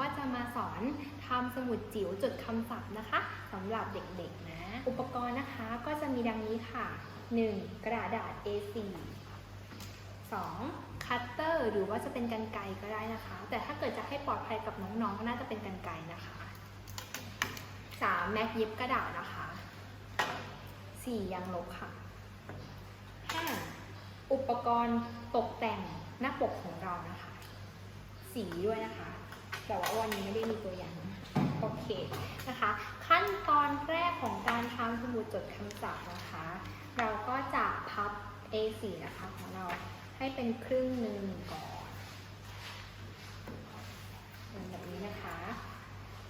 ก็จะมาสอนทำสมุดจิ๋วจดคำศัพท์นะคะสำหรับเด็กๆนะ อุปกรณ์นะคะก็จะมีดังนี้ค่ะ 1. กระดาษ A4 2. คัตเตอร์หรือว่าจะเป็นกันไกรก็ได้นะคะ แต่ถ้าเกิดจะให้ปลอดภัยกับน้องๆก็น่าจะเป็นกันไกรนะคะ 3. แม็กเย็บกระดาษนะคะ 4. ยางลบค่ะ 5. อุปกรณ์ตกแต่งหน้าปกของเรานะคะ สีด้วยนะคะ แต่ว่าวันนี้ไม่ได้มีตัวอย่างโอเคนะคะ ขั้นตอนแรกของการทำสมุดจดคำศัพท์นะคะ เราก็จะพับ A4 นะคะของเราให้เป็นครึ่งหนึ่งก่อนแบบนี้นะคะ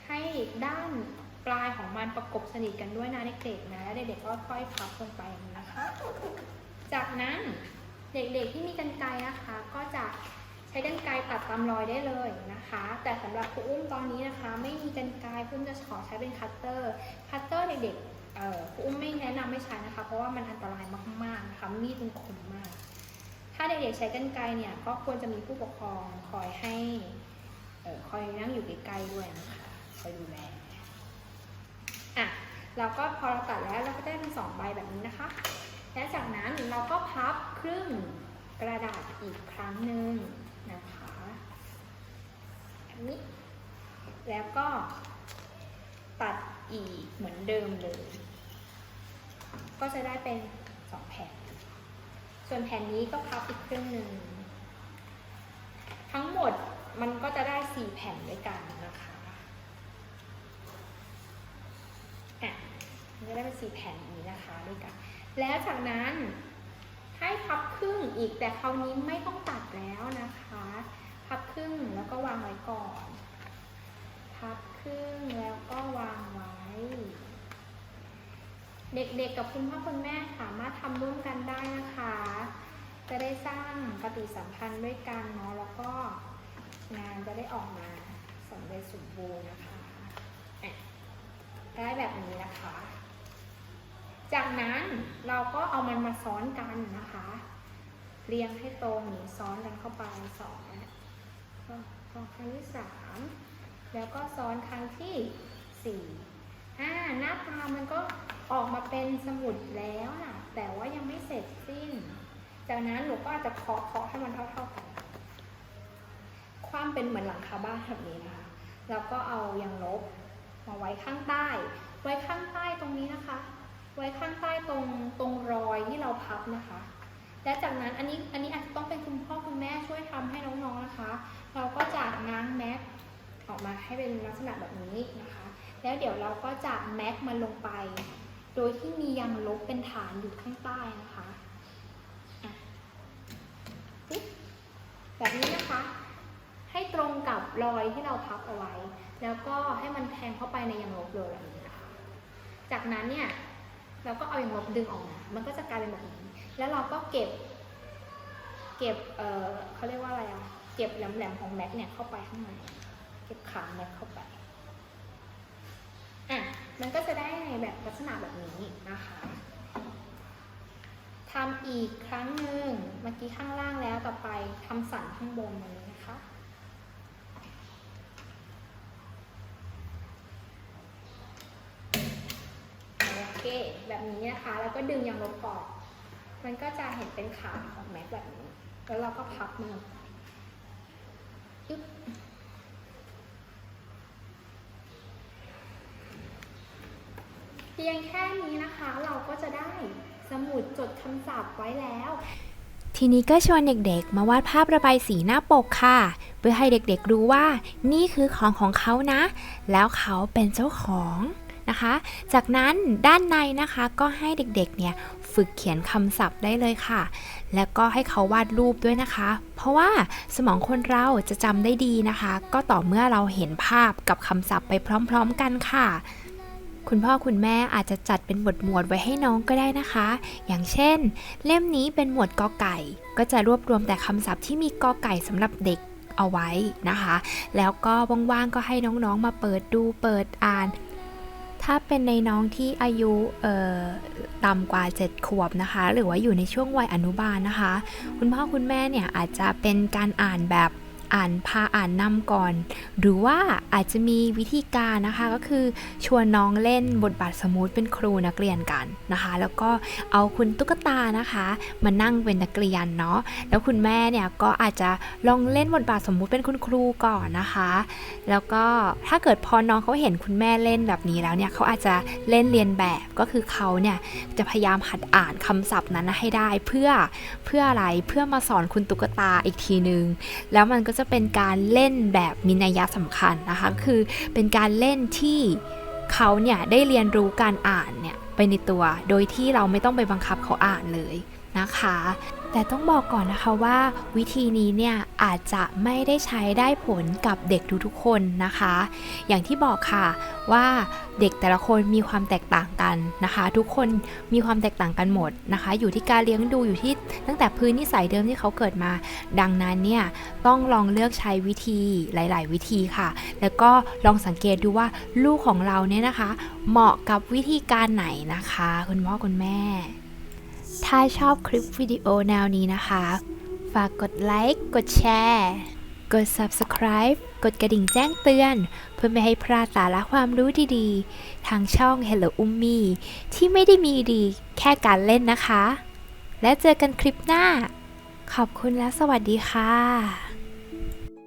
ให้ด้านปลายของมันประกบสนิทกันด้วยนะเด็กๆนะแล้วเด็กๆก็ค่อยพับลงไปอย่างนี้นะคะ จากนั้นเด็กๆที่มีกันไกรนะคะ ก็จะ ใช้กันไกรตัดตามรอยได้เลยนะคะ แต่สำหรับครูอุ้มตอนนี้นะคะ ไม่มีกันไกรครูอุ้มจะขอใช้เป็นคัตเตอร์ คัตเตอร์เด็กๆเอ่อครูอุ้มไม่แนะนำไม่ใช้นะคะ เพราะว่ามันอันตรายมากๆนะคะมีดมันคมมาก ถ้าเด็กๆใช้กันไกรเนี่ยก็ควรจะมีผู้ปกครองคอยให้ออคอยนั่งอยู่ใกล้ๆด้วยนะคะคอยดูแลอะเราก็พอเราตัดแล้วเราก็ได้เป็นสองใบแบบนี้นะคะ และจากนั้นเราก็พับครึ่งกระดาษอีกครั้งหนึ่ง นะคะแบบนี้แล้วก็ตัดอีกเหมือนเดิมเลย ก็จะได้เป็นสองแผ่น ส่วนแผ่นนี้ก็พับอีกครึ่งหนึ่ง ทั้งหมดมันก็จะได้สี่แผ่นด้วยกันนะคะอะจะได้เป็นสี่แผ่นนี้นะคะด้วยกัน แล้วจากนั้น อีกแต่คราวนี้ไม่ต้องตัดแล้วนะคะ พับครึ่งแล้วก็วางไว้ก่อน พับครึ่งแล้วก็วางไว้ เด็กๆกับคุณพ่อคุณแม่สามารถทำร่วมกันได้นะคะ จะได้สร้างปฏิสัมพันธ์ด้วยกันเนาะแล้วก็งานจะได้ออกมาสมเร็จสมบูรณ์นะคะได้แบบนี้นะคะ จากนั้นเราก็เอามันมาซ้อนกันนะคะ เรียงให้ตรงหรือซ้อนกันเข้าไปสองนซ้อนครั้งที่สามแล้วก็ซ้อนครั้งที่สี่อ่าหน้าตามันก็ออกมาเป็นสมุดแล้วนะแต่ว่ายังไม่เสร็จสิ้น จากนั้นหนูก็อาจจะเคาะเคาะให้มันเท่าๆกัน ความเป็นเหมือนหลังคาบ้านแบบนี้นะคะ แล้วก็เอายางลบมาไว้ข้างใต้ ไว้ข้างใต้ตรงนี้นะคะ ไว้ข้างใต้ตรงตรงรอยที่เราพับนะคะ และจากนั้นอันนี้อันนี้อาจจะต้องเป็นคุณพ่อคุณแม่ช่วยทำให้น้องๆนะคะ เราก็จะง้างแม็กออกมาให้เป็นลักษณะแบบนี้นะคะ แล้วเดี๋ยวเราก็จะแม็กมันลงไป โดยที่มียางลบเป็นฐานอยู่ข้างใต้นะคะแบบนี้นะคะ ให้ตรงกับรอยที่เราพับเอาไว้ แล้วก็ให้มันแทงเข้าไปในยางลบเลยแบบนี้นะคะ จากนั้นเนี่ย เราก็เอาอย่างลบดึงออกมา มันก็จะกลายเป็นแบบนี้ แล้วเราก็เก็บ เก็บ เออเขาเรียกว่าอะไรอะเก็บแหลมๆของแม็กเนี่ยเข้าไปข้างใน เก็บขาแม็กเข้าไป อะ มันก็จะได้ในแบบลักษณะแบบนี้นะคะทำอีกครั้งหนึ่ง เมื่อกี้ข้างล่างแล้วต่อไปทำสันข้างบนเลยนะคะ โอเคแบบนี้นะคะ แล้วก็ดึงยางลบออก มันก็จะเห็นเป็นขาของแม็กแบบนี้ แล้วเราก็พับมือเพียงแค่นี้นะคะเราก็จะได้สมุดจดคำศัพท์ไว้แล้วทีนี้ก็ชวนเด็กๆ มาวาดภาพระบายสีหน้าปกค่ะ เพื่อให้เด็กๆรู้ว่านี่คือของของเขานะ แล้วเขาเป็นเจ้าของ นะคะ จากนั้นด้านในนะคะก็ให้เด็กๆเนี่ยฝึกเขียนคำศัพท์ได้เลยค่ะ แล้วก็ให้เขาวาดรูปด้วยนะคะ เพราะว่าสมองคนเราจะจำได้ดีนะคะ ก็ต่อเมื่อเราเห็นภาพกับคำศัพท์ไปพร้อมๆกันค่ะ คุณพ่อคุณแม่อาจจะจัดเป็นหมวดหมวดไว้ให้น้องก็ได้นะคะ อย่างเช่น เล่มนี้เป็นหมวดกอไก่ ก็จะรวบรวมแต่คำศัพท์ที่มีกอไก่สำหรับเด็กเอาไว้นะคะ แล้วก็ว่างๆก็ให้น้องๆมาเปิดดูเปิดอ่าน ถ้าเป็นในน้องที่อายุต่ำกว่า 7 ขวบนะคะ หรือว่าอยู่ในช่วงวัยอนุบาลนะคะ คุณพ่อคุณแม่เนี่ยอาจจะเป็นการอ่านแบบ อ่านพาอ่านนำก่อน หรือว่าอาจจะมีวิธีการนะคะก็คือชวนน้องเล่นบทบาทสมมุติเป็นครูนักเรียนกันนะคะ แล้วก็เอาคุณตุ๊กตานะคะ มานั่งเป็นนักเรียนเนาะแล้วคุณแม่เนี่ยก็อาจจะลองเล่นบทบาทสมมุติเป็นคุณครูก่อนนะคะ แล้วก็ถ้าเกิดพอน้องเขาเห็นคุณแม่เล่นแบบนี้แล้วเนี่ยเขาอาจจะเล่นเรียนแบบก็คือเขาเนี่ยจะพยายามหัดอ่านคำศัพท์นั้นให้ได้เพื่อเพื่ออะไรเพื่อมาสอนคุณตุ๊กตาอีกทีนึง แล้วมันก็จะเป็นการเล่นแบบมีนัยยะสำคัญนะคะ คือเป็นการเล่นที่เขาเนี่ยได้เรียนรู้การอ่านเนี่ยไปในตัว โดยที่เราไม่ต้องไปบังคับเขาอ่านเลย นะคะ แต่ต้องบอกก่อนนะคะว่าวิธีนี้เนี่ยอาจจะไม่ได้ใช้ได้ผลกับเด็กทุกๆคนนะคะ อย่างที่บอกค่ะว่าเด็กแต่ละคนมีความแตกต่างกันนะคะ ทุกคนมีความแตกต่างกันหมดนะคะ อยู่ที่การเลี้ยงดูอยู่ที่ตั้งแต่พื้นนิสัยเดิมที่เขาเกิดมา ดังนั้นเนี่ยต้องลองเลือกใช้วิธีหลาย ๆ วิธีค่ะ แล้วก็ลองสังเกตดูว่าลูกของเราเนี่ยนะคะ เหมาะกับวิธีการไหนนะคะ คุณพ่อคุณแม่ ถ้าชอบคลิปวิดีโอแนวนี้นะคะ ฝากกดไลค์ กดแชร์ กด subscribe กดกระดิ่งแจ้งเตือน เพื่อไม่ให้พลาดสาระความรู้ดีๆ ทางช่อง Hello Ummi ที่ไม่ได้มีดีแค่การเล่นนะคะ และเจอกันคลิปหน้า ขอบคุณและสวัสดีค่ะ